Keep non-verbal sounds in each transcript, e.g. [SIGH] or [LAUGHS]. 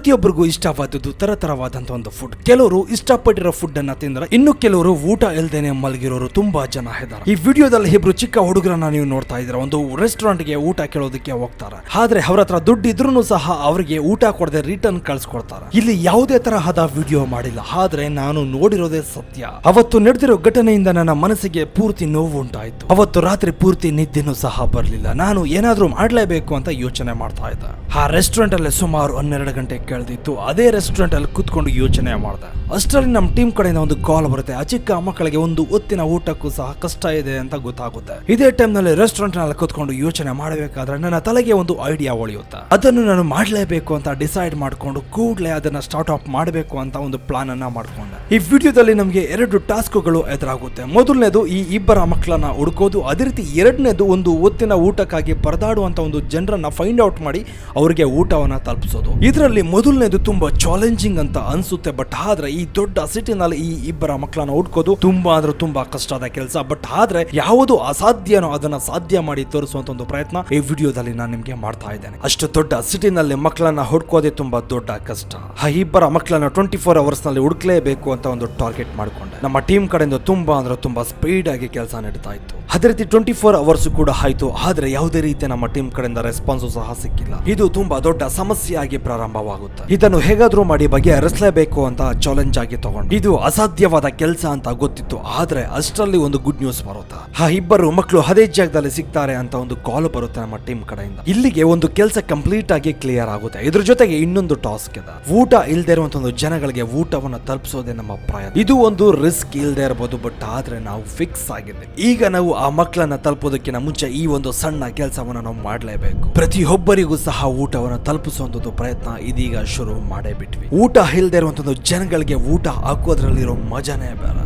ಪ್ರತಿಯೊಬ್ಬರಿಗೂ ಇಷ್ಟವಾದದ್ದು ತರತರವಾದಂತ ಒಂದು ಫುಡ್ ಕೆಲವರು ಇಷ್ಟಪಟ್ಟಿರೋ ಫುಡ್ ಅನ್ನ ತಿಂದ್ರೆ ಇನ್ನು ಕೆಲವರು ಊಟ ಇಲ್ದೇನೆ ಮಲಗಿರೋರು ತುಂಬಾ ಜನ ಇದ್ದಾರೆ. ಈ ವಿಡಿಯೋದಲ್ಲಿ ಇಬ್ರು ಚಿಕ್ಕ ಹುಡುಗರನ್ನ ನೀವು ನೋಡ್ತಾ ಇದ್ದೀರಾ. ಒಂದು ರೆಸ್ಟೋರೆಂಟ್ಗೆ ಊಟ ಕೇಳೋದಕ್ಕೆ ಹೋಗ್ತಾರೆ. ಆದ್ರೆ ಅವ್ರ ಹತ್ರ ದುಡ್ಡು ಇದ್ರೂ ಸಹ ಅವರಿಗೆ ಊಟ ಕೊಡದೆ ರಿಟರ್ನ್ ಕಳ್ಸಿಕೊಡ್ತಾರೆ. ಇಲ್ಲಿ ಯಾವುದೇ ತರಹದ ವಿಡಿಯೋ ಮಾಡಿಲ್ಲ. ಆದ್ರೆ ನಾನು ನೋಡಿರೋದೇ ಸತ್ಯ. ಅವತ್ತು ನಡೆದಿರೋ ಘಟನೆಯಿಂದ ನನ್ನ ಮನಸ್ಸಿಗೆ ಪೂರ್ತಿ ನೋವು ಉಂಟಾಯಿತು. ಅವತ್ತು ರಾತ್ರಿ ಪೂರ್ತಿ ನಿದ್ದೆನೂ ಸಹ ಬರಲಿಲ್ಲ. ನಾನು ಏನಾದರೂ ಮಾಡಲೇಬೇಕು ಅಂತ ಯೋಚನೆ ಮಾಡ್ತಾ ಇದ್ದೆ. ಆ ರೆಸ್ಟೋರೆಂಟ್ ಅಲ್ಲಿ ಸುಮಾರು ಹನ್ನೆರಡು ಗಂಟೆ ಕೇಳ್ದಿತ್ತು. ಅದೇ ರೆಸ್ಟೋರೆಂಟ್ ಅಲ್ಲಿ ಕುತ್ಕೊಂಡು ಯೋಚನೆ ಮಾಡ್ದೆ. ಅಷ್ಟರಲ್ಲಿ ನಮ್ಮ ಟೀಮ್ ಕಡೆಯಿಂದ ಒಂದು ಕಾಲ್ ಬರುತ್ತೆ. ಆ ಚಿಕ್ಕ ಮಕ್ಕಳಿಗೆ ಒಂದು ಹೊತ್ತಿನ ಊಟಕ್ಕೂ ಸಹ ಕಷ್ಟ ಇದೆ ಅಂತ ಗೊತ್ತಾಗುತ್ತೆ. ಇದೇ ಟೈಮ್ನಲ್ಲಿ ರೆಸ್ಟೋರೆಂಟ್ನಲ್ಲಿ ಕುತ್ಕೊಂಡು ಯೋಚನೆ ಮಾಡಬೇಕಾದ್ರೆ ನನ್ನ ತಲೆಗೆ ಒಂದು ಐಡಿಯಾ ಒಳೆಯುತ್ತೆ. ಅದನ್ನು ನಾನು ಮಾಡಲೇಬೇಕು ಅಂತ ಡಿಸೈಡ್ ಮಾಡ್ಕೊಂಡು ಕೂಡಲೇ ಅದನ್ನ ಸ್ಟಾರ್ಟ್ ಅಪ್ ಮಾಡಬೇಕು ಅಂತ ಒಂದು ಪ್ಲಾನ್ ಅನ್ನ ಮಾಡ್ಕೊಂಡೆ. ಈ ವಿಡಿಯೋದಲ್ಲಿ ನಮಗೆ ಎರಡು ಟಾಸ್ಕ್ಗಳು ಎದುರಾಗುತ್ತೆ. ಮೊದಲನೇದು ಈ ಇಬ್ಬರ ಮಕ್ಕಳನ್ನ ಹುಡುಕೋದು. ಅದೇ ರೀತಿ ಎರಡನೇದು ಒಂದು ಹೊತ್ತಿನ ಊಟಕ್ಕಾಗಿ ಪರದಾಡುವಂತ ಒಂದು ಜನರನ್ನ ಫೈಂಡ್ ಔಟ್ ಮಾಡಿ ಅವರಿಗೆ ಊಟವನ್ನ ತಲುಪಿಸೋದು. ಇದರಲ್ಲಿ ಮೊದಲನೇದು ತುಂಬಾ ಚಾಲೆಂಜಿಂಗ್ ಅಂತ ಅನ್ಸುತ್ತೆ ಬಟ್ ಆದ್ರೆ ಈ ದೊಡ್ಡ ಸಿಟಿನಲ್ಲಿ ಈ ಇಬ್ಬರ ಮಕ್ಕಳನ್ನ ಹುಡ್ಕೋದು ತುಂಬಾ ಅಂದ್ರೆ ತುಂಬಾ ಕಷ್ಟದ ಕೆಲಸ. ಬಟ್ ಆದ್ರೆ ಯಾವುದು ಅಸಾಧ್ಯನೋ ಅದನ್ನ ಸಾಧ್ಯ ಮಾಡಿ ತೋರಿಸುವಂತ ಒಂದು ಪ್ರಯತ್ನ ಈ ವಿಡಿಯೋದಲ್ಲಿ ನಾನು ನಿಮ್ಗೆ ಮಾಡ್ತಾ ಇದ್ದೇನೆ. ಅಷ್ಟು ದೊಡ್ಡ ಸಿಟಿನಲ್ಲಿ ಮಕ್ಕಳನ್ನ ಹುಡ್ಕೋದೇ ತುಂಬಾ ದೊಡ್ಡ ಕಷ್ಟ. ಆ ಇಬ್ಬರ ಮಕ್ಕಳನ್ನ ಟ್ವೆಂಟಿ ಫೋರ್ ಅವರ್ಸ್ನಲ್ಲಿ ಹುಡುಕ್ಲೇಬೇಕು ಅಂತ ಒಂದು ಟಾರ್ಗೆಟ್ ಮಾಡ್ಕೊಂಡೆ. ನಮ್ಮ ಟೀಮ್ ಕಡೆಯಿಂದ ತುಂಬಾ ಅಂದ್ರೆ ತುಂಬಾ ಸ್ಪೀಡ್ ಆಗಿ ಕೆಲಸ ನಡೀತಾ ಇತ್ತು. ಅದೇ ರೀತಿ ಟ್ವೆಂಟಿ ಫೋರ್ ಅವರ್ಸ್ ಕೂಡ ಆಯ್ತು. ಆದ್ರೆ ಯಾವುದೇ ರೀತಿ ನಮ್ಮ ಟೀಮ್ ಕಡೆಯಿಂದ ರೆಸ್ಪಾನ್ಸ್ ಸಹ ಸಿಕ್ಕಿಲ್ಲ. ಇದು ತುಂಬಾ ದೊಡ್ಡ ಸಮಸ್ಯೆಯಾಗಿ ಪ್ರಾರಂಭವಾಗುತ್ತೆ. ಇದನ್ನು ಹೇಗಾದ್ರೂ ಮಾಡಿ ಬಗೆಹರಿಸಲೇಬೇಕು ಅಂತ ಚಾಲೆಂಜ್ ಆಗಿ ತಗೊಂಡು. ಇದು ಅಸಾಧ್ಯವಾದ ಕೆಲಸ ಅಂತ ಗೊತ್ತಿತ್ತು. ಆದ್ರೆ ಅಷ್ಟರಲ್ಲಿ ಒಂದು ಗುಡ್ ನ್ಯೂಸ್ ಬರುತ್ತೆ. ಆ ಇಬ್ಬರು ಮಕ್ಕಳು ಅದೇ ಜಾಗದಲ್ಲಿ ಸಿಗ್ತಾರೆ ಅಂತ ಒಂದು ಕಾಲ್ ಬರುತ್ತೆ ನಮ್ಮ ಟೀಮ್ ಕಡೆಯಿಂದ. ಇಲ್ಲಿಗೆ ಒಂದು ಕೆಲಸ ಕಂಪ್ಲೀಟ್ ಆಗಿ ಕ್ಲಿಯರ್ ಆಗುತ್ತೆ. ಇದ್ರ ಜೊತೆಗೆ ಇನ್ನೊಂದು ಟಾಸ್ಕ್ ಇದೆ. ಊಟ ಇಲ್ದೇ ಇರುವಂತ ಒಂದು ಜನಗಳಿಗೆ ಊಟವನ್ನು ತಲುಪಿಸೋದೇ ನಮ್ಮ ಪ್ರಯತ್ನ. ಇದು ಒಂದು ರಿಸ್ಕ್ ಇಲ್ದೇ ಇರಬಹುದು ಬಟ್ ಆದ್ರೆ ನಾವು ಫಿಕ್ಸ್ ಆಗಿದೆ. ಈಗ ನಾವು ಆ ಮಕ್ಕಳನ್ನ ತಲುಪೋದಕ್ಕಿಂತ ಮುಂಚೆ ಈ ಒಂದು ಸಣ್ಣ ಕೆಲಸವನ್ನ ನಾವು ಮಾಡಲೇಬೇಕು. ಪ್ರತಿಯೊಬ್ಬರಿಗೂ ಸಹ ಊಟವನ್ನು ತಲುಪಿಸುವಂತದ್ದು ಪ್ರಯತ್ನ ಇದೀಗ ಶುರು ಮಾಡೇ ಬಿಟ್ವಿ ಊಟ ಇಲ್ಲದೆ ಇರುವಂತದ್ದು ಜನಗಳಿಗೆ ಊಟ ಹಾಕೋದ್ರಲ್ಲಿರೋ ಮಜಾನೇ ಬೇರೆ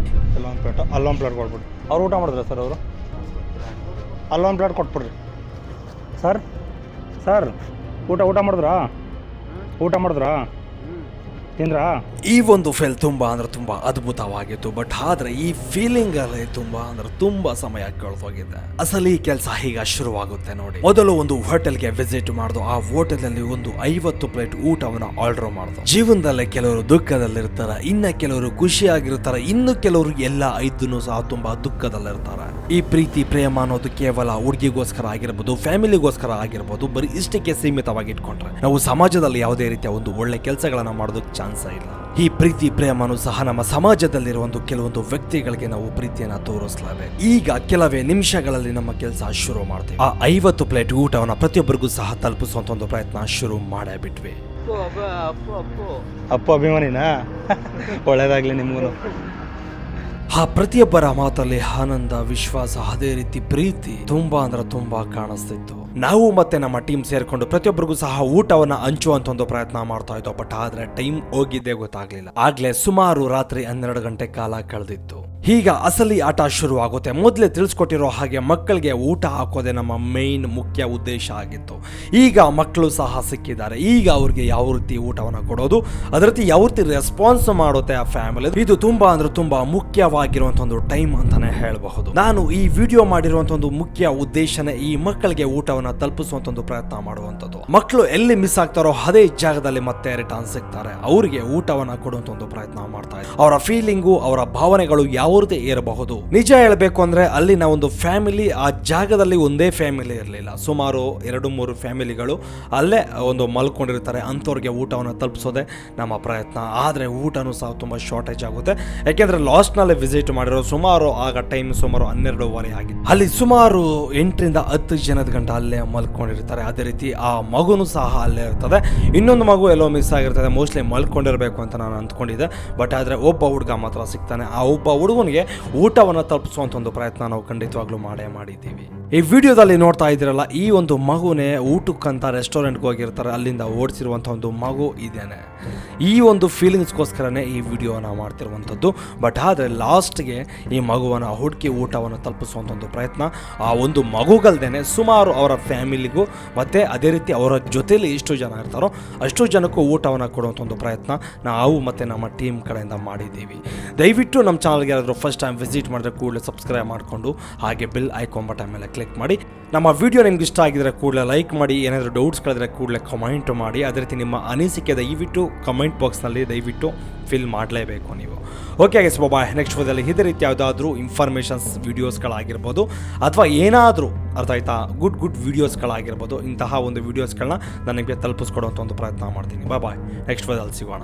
ಪ್ಲೇಟ್ ಪ್ಲೇಟ್ ಅವ್ರು ಊಟ ಮಾಡಿದ್ರೆ ಸರ್ ಅವರು? ಅಲ್ಲೊಂದು ಪ್ಲೇಟ್ ಕೊಟ್ಬಿಡ್ರಿ. ಸರ್ ಸರ್, ಊಟ ಊಟ ಮಾಡಿದ್ರಾ? ಊಟ ಮಾಡಿದ್ರಾ? ತಿಂದ್ರಾ ಈ ಒಂದು ಫೀಲ್ ತುಂಬಾ ಅಂದ್ರೆ ತುಂಬಾ ಅದ್ಭುತವಾಗಿತ್ತು ಬಟ್ ಆದ್ರೆ ಈ ಫೀಲಿಂಗ್ ಅಲ್ಲಿ ತುಂಬಾ ಅಂದ್ರೆ ತುಂಬಾ ಸಮಯ ಕಳೆದೋಗಿದೆ. ಅಸಲಿ ಕೆಲಸ ಈಗ ಶುರುವಾಗುತ್ತೆ ನೋಡಿ. ಮೊದಲು ಒಂದು ಹೋಟೆಲ್ಗೆ ವಿಸಿಟ್ ಮಾಡುದು, ಆ ಹೋಟೆಲ್ ಅಲ್ಲಿ ಒಂದು ಐವತ್ತು ಪ್ಲೇಟ್ ಊಟವನ್ನ ಆರ್ಡರ್ ಮಾಡುದು. ಜೀವನದಲ್ಲಿ ಕೆಲವರು ದುಃಖದಲ್ಲಿರ್ತಾರೆ, ಇನ್ನ ಕೆಲವರು ಖುಷಿಯಾಗಿರ್ತಾರೆ, ಇನ್ನು ಕೆಲವರು ಎಲ್ಲ ಐದನ್ನು ಸಹ ತುಂಬಾ ದುಃಖದಲ್ಲಿರ್ತಾರೆ. ಈ ಪ್ರೀತಿ ಪ್ರೇಮ ಅನ್ನೋದು ಕೇವಲ ಹುಡುಗಿಗೋಸ್ಕರ ಆಗಿರ್ಬೋದು ಫ್ಯಾಮಿಲಿಗೋಸ್ಕರ ಆಗಿರ್ಬೋದು ಬರೀ ಇಷ್ಟಕ್ಕೆ ಸೀಮಿತವಾಗಿ ಇಟ್ಕೊಂಡ್ರೆ. ನಾವು ಸಮಾಜದಲ್ಲಿ ಯಾವುದೇ ರೀತಿಯ ಒಂದು ಒಳ್ಳೆ ಕೆಲಸಗಳನ್ನ ಮಾಡೋದಕ್ಕೆ ಚಾನ್ಸ್ ಇಲ್ಲ. ಈ ಪ್ರೀತಿ ಪ್ರೇಮನು ಸಹ ನಮ್ಮ ಸಮಾಜದಲ್ಲಿರುವ ಒಂದು ಕೆಲವೊಂದು ವ್ಯಕ್ತಿಗಳಿಗೆ ನಾವು ಪ್ರೀತಿಯನ್ನ ತೋರಿಸ್ಲೇಬೇಕು. ಈಗ ಕೆಲವೇ ನಿಮಿಷಗಳಲ್ಲಿ ನಮ್ಮ ಕೆಲಸ ಶುರು ಮಾಡ್ತೇವೆ. ಆ ಐವತ್ತು ಪ್ಲೇಟ್ ಊಟವನ್ನ ಪ್ರತಿಯೊಬ್ಬರಿಗೂ ಸಹ ತಲುಪಿಸುವಂತ ಒಂದು ಪ್ರಯತ್ನ ಶುರು ಮಾಡೇ ಬಿಟ್ವಿ ಅಪ್ಪ ಅಭಿಮಾನಿನಾ? [LAUGHS] ಒಳ್ಳೇದಾಗ್ಲಿ ನಿಮಗೂ ಆ ಪ್ರತಿಯೊಬ್ಬರ ಮಾತಲ್ಲಿ ಆನಂದ, ವಿಶ್ವಾಸ, ಅದೇ ರೀತಿ ಪ್ರೀತಿ ತುಂಬಾ ಅಂದ್ರೆ ತುಂಬಾ ಕಾಣಿಸ್ತಿತ್ತು. ನಾವು ಮತ್ತೆ ನಮ್ಮ ಟೀಮ್ ಸೇರ್ಕೊಂಡು ಪ್ರತಿಯೊಬ್ಬರಿಗೂ ಸಹ ಊಟವನ್ನ ಹಂಚುವಂತ ಒಂದು ಪ್ರಯತ್ನ ಮಾಡ್ತಾ ಇದ್ದೋ, ಬಟ್ ಆದ್ರೆ ಟೈಮ್ ಹೋಗಿದ್ದೇ ಗೊತ್ತಾಗ್ಲಿಲ್ಲ. ಆಗ್ಲೇ ಸುಮಾರು ರಾತ್ರಿ ಹನ್ನೆರಡು ಗಂಟೆ ಕಾಲ ಕಳೆದಿತ್ತು. ಈಗ ಅಸಲಿ ಆಟ ಶುರುವಾಗುತ್ತೆ. ಮೊದಲೇ ತಿಳಿಸ್ಕೊಟ್ಟಿರೋ ಹಾಗೆ ಮಕ್ಕಳಿಗೆ ಊಟ ಹಾಕೋದೆ ನಮ್ಮ ಮೇಯ್ನ್ ಮುಖ್ಯ ಉದ್ದೇಶ ಆಗಿತ್ತು. ಈಗ ಮಕ್ಕಳು ಸಹ ಸಿಕ್ಕಿದ್ದಾರೆ. ಈಗ ಅವ್ರಿಗೆ ಯಾವ ರೀತಿ ಊಟವನ್ನು ಕೊಡೋದು ಅದರತಿ ರೀತಿ ಯಾವ ರೀತಿ ರೆಸ್ಪಾನ್ಸ್ ಮಾಡುತ್ತೆ ಆ ಫ್ಯಾಮಿಲಿ ಇದು ತುಂಬಾ ಅಂದ್ರೆ ತುಂಬಾ ಮುಖ್ಯವಾಗಿರುವಂತ ಒಂದು ಟೈಮ್ ಅಂತಾನೆ ಹೇಳಬಹುದು. ನಾನು ಈ ವಿಡಿಯೋ ಮಾಡಿರುವಂತ ಒಂದು ಮುಖ್ಯ ಉದ್ದೇಶನೇ ಈ ಮಕ್ಕಳಿಗೆ ಊಟವನ್ನು ತಲುಪಿಸುವಂತ ಒಂದು ಪ್ರಯತ್ನ ಮಾಡುವಂಥದ್ದು. ಮಕ್ಕಳು ಎಲ್ಲಿ ಮಿಸ್ ಆಗ್ತಾರೋ ಅದೇ ಜಾಗದಲ್ಲಿ ಮತ್ತೆ ರಿಟರ್ನ್ ಸಿಗ್ತಾರೆ. ಅವರಿಗೆ ಊಟವನ್ನು ಕೊಡುವಂತ ಒಂದು ಪ್ರಯತ್ನ ಮಾಡ್ತಾ ಇದ್ದಾರೆ ಅವರ ಫೀಲಿಂಗು ಅವರ ಭಾವನೆಗಳು ಯಾವ ರೀತಿ ಇರಬಹುದು ನಿಜ ಹೇಳಬೇಕು ಅಂದ್ರೆ ಅಲ್ಲಿನ ಒಂದು ಫ್ಯಾಮಿಲಿ, ಆ ಜಾಗದಲ್ಲಿ ಒಂದೇ ಫ್ಯಾಮಿಲಿ ಇರಲಿಲ್ಲ. ಸುಮಾರು ಎರಡು, ಮೂರು ಫ್ಯಾಮಿಲಿಗಳು ಅಲ್ಲೇ ಒಂದು ಮಲ್ಕೊಂಡಿರ್ತಾರೆ. ಅಂಥವ್ರಿಗೆ ಊಟವನ್ನು ತಲುಪಿಸೋದೆ ನಮ್ಮ ಪ್ರಯತ್ನ. ಆದರೆ ಊಟನೂ ಸಹ ತುಂಬ ಶಾರ್ಟೇಜ್ ಆಗುತ್ತೆ. ಯಾಕೆಂದ್ರೆ ಲಾಸ್ಟ್ನಲ್ಲೇ ವಿಸಿಟ್ ಮಾಡಿರೋ ಸುಮಾರು ಆಗ ಟೈಮ್ ಸುಮಾರು ಹನ್ನೆರಡೂವರೆ ಆಗಿದೆ ಅಲ್ಲಿ ಸುಮಾರು ಎಂಟರಿಂದ ಹತ್ತು ಜನದ ಗಂಟ ಅಲ್ಲೇ ಮಲ್ಕೊಂಡಿರ್ತಾರೆ. ಅದೇ ರೀತಿ ಆ ಮಗುನು ಸಹ ಅಲ್ಲೇ ಇರ್ತದೆ. ಇನ್ನೊಂದು ಮಗು ಎಲ್ಲೋ ಮಿಸ್ ಆಗಿರ್ತದೆ. ಮೋಸ್ಟ್ಲಿ ಮಲ್ಕೊಂಡಿರಬೇಕು ಅಂತ ನಾನು ಅಂದ್ಕೊಂಡಿದ್ದೆ. ಬಟ್ ಆದರೆ ಒಬ್ಬ ಹುಡುಗ ಮಾತ್ರ ಸಿಗ್ತಾನೆ. ಆ ಒಬ್ಬ ಹುಡುಗನಿಗೆ ಊಟವನ್ನು ತಲುಪಿಸುವಂಥ ಒಂದು ಪ್ರಯತ್ನ ನಾವು ಖಂಡಿತವಾಗ್ಲೂ ಮಾಡೇ ಮಾಡಿದ್ದೀವಿ. ಈ ವಿಡಿಯೋದಲ್ಲಿ ನೋಡ್ತಾ ಇದ್ದೀರಲ್ಲ, ಈ ಒಂದು ಮಗುನೇ ಊಟಕ್ಕಂತ ರೆಸ್ಟೋರೆಂಟ್ಗೆ ಹೋಗಿರ್ತಾರೆ. ಅಲ್ಲಿಂದ ಓಡಿಸಿರುವಂಥ ಒಂದು ಮಗು ಇದೇನೆ. ಈ ಒಂದು ಫೀಲಿಂಗ್ಸ್ಗೋಸ್ಕರನೇ ಈ ವಿಡಿಯೋನ ಮಾಡ್ತಿರುವಂಥದ್ದು. ಬಟ್ ಆದರೆ ಲಾಸ್ಟ್ಗೆ ಈ ಮಗುವನ್ನು ಹುಡುಕಿ ಊಟವನ್ನು ತಲುಪಿಸುವಂಥ ಒಂದು ಪ್ರಯತ್ನ. ಆ ಒಂದು ಮಗುಗಲ್ದೇನೆ ಸುಮಾರು ಅವರ ಫ್ಯಾಮಿಲಿಗೂ, ಮತ್ತು ಅದೇ ರೀತಿ ಅವರ ಜೊತೆಯಲ್ಲಿ ಎಷ್ಟು ಜನ ಇರ್ತಾರೋ, ಅಷ್ಟು ಜನಕ್ಕೂ ಊಟವನ್ನು ಕೊಡುವಂಥ ಒಂದು ಪ್ರಯತ್ನ ನಾವು ಮತ್ತು ನಮ್ಮ ಟೀಮ್ ಕಡೆಯಿಂದ ಮಾಡಿದ್ದೀವಿ. ದಯವಿಟ್ಟು ನಮ್ಮ ಚಾನಲ್ಗೆ ಯಾರಾದರೂ ಫಸ್ಟ್ ಟೈಮ್ ವಿಸಿಟ್ ಮಾಡಿದ್ರೆ ಕೂಡಲೇ ಸಬ್ಸ್ಕ್ರೈಬ್ ಮಾಡಿಕೊಂಡು, ಹಾಗೆ ಬಿಲ್ ಟೈಮ್ ಮೇಲೆ ಕ್ಲಿಕ್ ಮಾಡಿ. ನಮ್ಮ ವಿಡಿಯೋ ನಿಮ್ಗೆ ಇಷ್ಟ ಆಗಿದ್ರೆ ಕೂಡಲೇ ಲೈಕ್ ಮಾಡಿ, ಏನಾದರೂ ಡೌಟ್ಸ್ಗಳಿದ್ರೆ ಕೂಡಲೇ ಕಮೆಂಟ್ ಮಾಡಿ. ಅದೇ ರೀತಿ ನಿಮ್ಮ ಅನಿಸಿಕೆ ದಯವಿಟ್ಟು ಕಮೆಂಟ್ ಬಾಕ್ಸ್ನಲ್ಲಿ ದಯವಿಟ್ಟು ಫಿಲ್ ಮಾಡಲೇಬೇಕು ನೀವು. ಓಕೆ ಆಗಿ ಬಾಯ್ ನೆಕ್ಸ್ಟ್ ವಿಡಿಯೋದಲ್ಲಿ ಇದೇ ರೀತಿ ಯಾವುದಾದ್ರೂ ಇನ್ಫಾರ್ಮೇಷನ್ಸ್ ವೀಡಿಯೋಸ್ಗಳಾಗಿರ್ಬೋದು ಅಥವಾ ಏನಾದರೂ, ಅರ್ಥ ಆಯ್ತಾ? ಗುಡ್ ಗುಡ್ ವೀಡಿಯೋಸ್ಗಳಾಗಿರ್ಬೋದು ಇಂತಹ ಒಂದು ವೀಡಿಯೋಸ್ಗಳನ್ನ ನನಗೆ ತಲುಪಿಸ್ಕೊಡುವಂಥ ಒಂದು ಪ್ರಯತ್ನ ಮಾಡ್ತೀನಿ. ಬಾಯ್ ನೆಕ್ಸ್ಟ್ ವಿಡಿಯೋದಲ್ಲಿ ಸಿಗೋಣ.